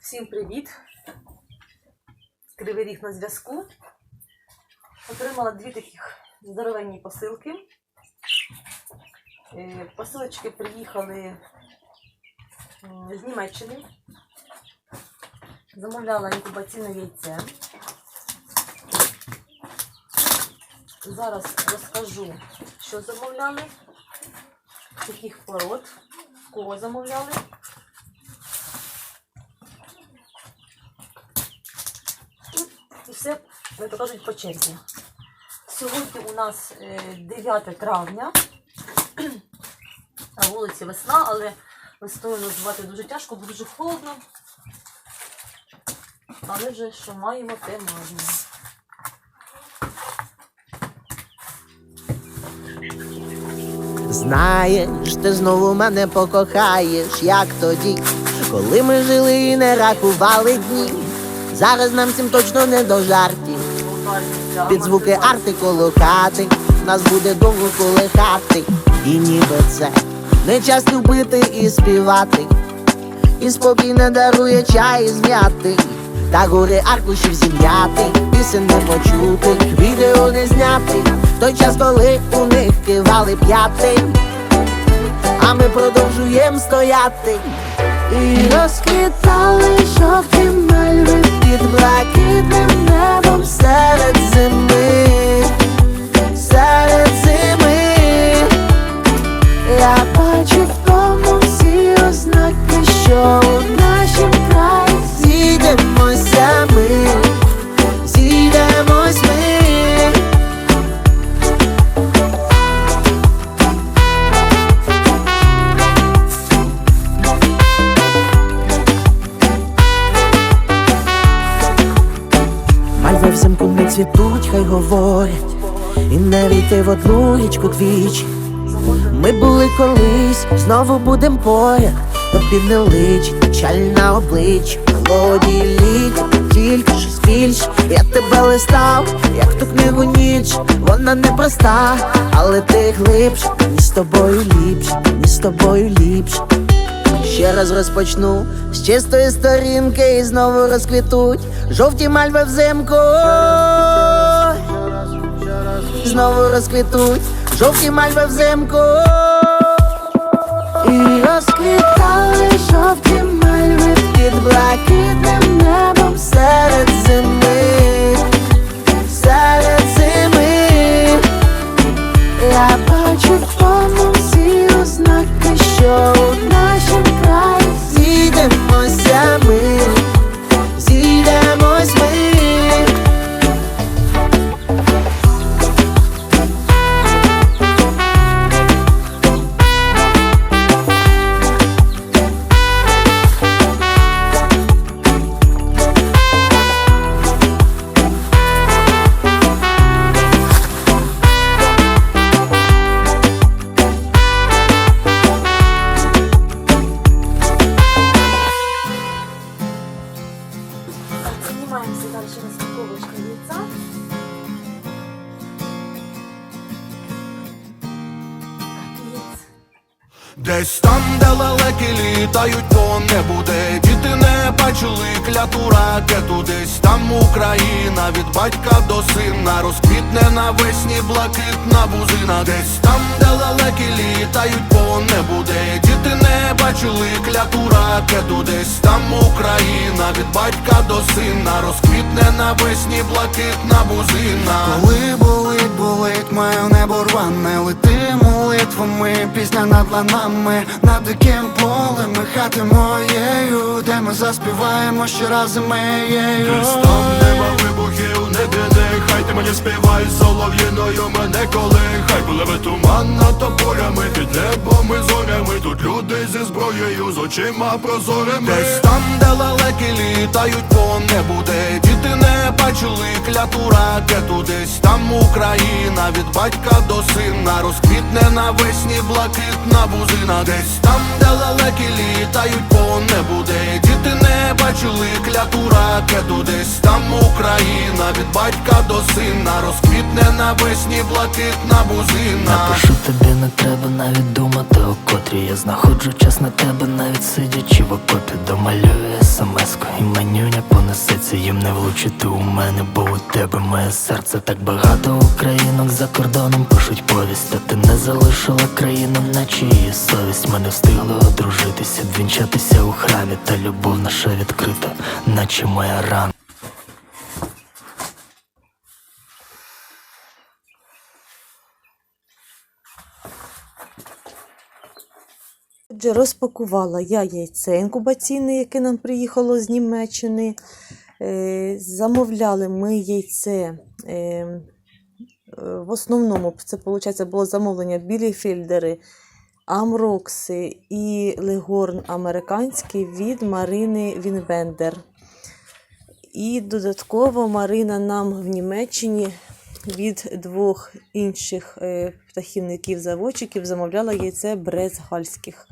Всім привіт! Кривий ріг на зв'язку. Отримала дві таких здоровенні посилки. Е, Посилочки приїхали з Німеччини. Замовляла інкубаційне яйце. Зараз розкажу, що замовляли, яких пород, кого замовляли. Все, як то кажуть, по черзі. Сьогодні у нас е, 9 травня. На вулиці весна, але весною назвати дуже тяжко, бо дуже холодно. Але вже що маємо, те маємо. Знаєш, ти знову мене покохаєш, як тоді, коли ми жили і не рахували дні. Зараз нам всім точно не до жартів. Під звуки арти коло хати нас буде довго колихати. І ніби це не час любити і співати. І спокійно дарує чай з м'яти. Та гори аркушів зім'яти, пісень не почути, відео не зняти. Той час, коли у них кивали п'яти, а ми продовжуємо стояти. І розквітали жовті мальви під блакитним небом серед зими, серед зими. Я бачу в тому всі ознаки, що цвітуть, хай говорять, і не війти в одну річку двічі. Ми були колись, знову будем поряд, тобі не личить, печаль на обличчі, молоді літ, тільки щось більш, я тебе листав, як ту книгу ніч, вона непроста, але ти глибше, ні з тобою ліпше, ні з тобою ліпше. Ще раз розпочну з чистої сторінки і знову розквітуть жовті мальви взимку. Знову розквітуть жовті мальви взимку. І розквітали жовті мальви під блакитним Десь там, де лелеки літають по небу, де діти не бачили кляту ракету, десь там Україна від батька до сина. Розквітне навесні блакитна бузина, десь там, де лелеки літають по небу, де діти не бачили кляту ракету, десь там Україна від батька до сина. Розквітне навесні блакитна бузина. Коли болить, болить, моє небо рване молитвами, пісня над ланами Над диким полем і хати моєю Де ми заспіваємо ще раз моєю там нема вибухів, не біди, хай ти мені співай солов'їною мене колихай. Пливе туман над тополями, під небом і зорями. Тут люди зі зброєю, з очима прозорими. Десь там, де лелеки літають по небу, де діти не бачили кляту ракету Десь? Там Україна від батька до сина розквітне навесні блакитна бузина Десь. Там, де лелеки літають по небу, де діти не бачили бачили кляту ракету Десь? Там Україна від батька до сина Розквітне навесні блакитна бузина не треба навіть думати о котрі Я знаходжу час на тебе, навіть сидячи в окопі Домалюю смс-ку і манюня понесеться Їм не влучити у мене, бо у тебе моє серце Так багато українок за кордоном пишуть повість А ти не залишила країну, наче її совість. Ми не встигли одружитися, двінчатися у храмі Та любов наша відкрита, наче моя рана Отже, розпакувала я яйце інкубаційне, яке нам приїхало з Німеччини. Е, Замовляли ми яйце. е, В основному це виходить, було замовлення біліфільдери, амрокси і легорн американський від Марини Вінвендер. І додатково Марина нам в Німеччині від двох інших е, птахівників-заводчиків замовляла яйце брезгальських.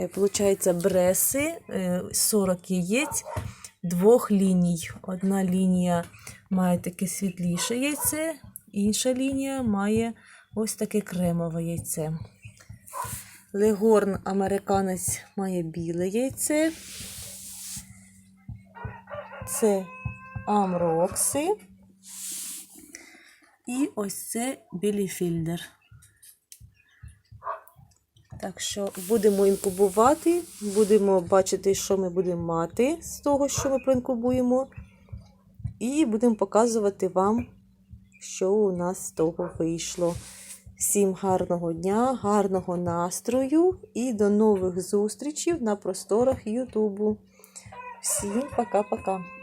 Е, Получається, бреси е, 40 яєць двох ліній. Одна лінія має таке світліше яйце, інша лінія має ось таке кремове яйце. Легорн американець має біле яйце. Це амрокси. І ось це біліфільдер. Так що будемо інкубувати, будемо бачити, що ми будемо мати з того, що ми проінкубуємо. І будемо показувати вам, що у нас з того вийшло. Всім гарного дня, гарного настрою і до нових зустрічей на просторах Ютубу. Всім пока-пока.